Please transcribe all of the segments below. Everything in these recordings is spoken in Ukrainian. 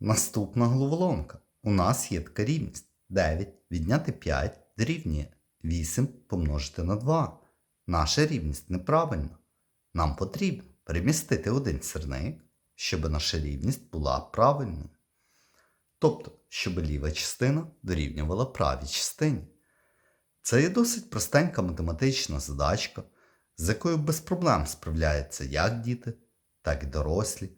Наступна головоломка. У нас є така рівність. 9 відняти 5 дорівнює 8 помножити на 2. Наша рівність неправильна. Нам потрібно перемістити один сірник, щоб наша рівність була правильною. Тобто, щоб ліва частина дорівнювала правій частині. Це є досить простенька математична задачка, з якою без проблем справляються як діти, так і дорослі.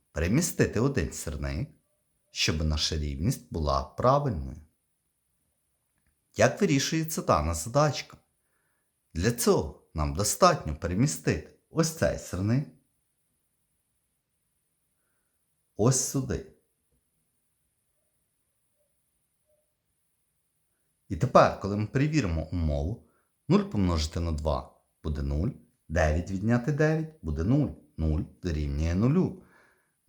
перемістити один сирник, щоб наша рівність була правильною. Як вирішується дана задачка? Для цього нам достатньо перемістити ось цей сирник ось сюди. І тепер, коли ми перевіримо умову, 0 помножити на 2 буде 0, 9 відняти 9 буде 0, 0 дорівнює 0.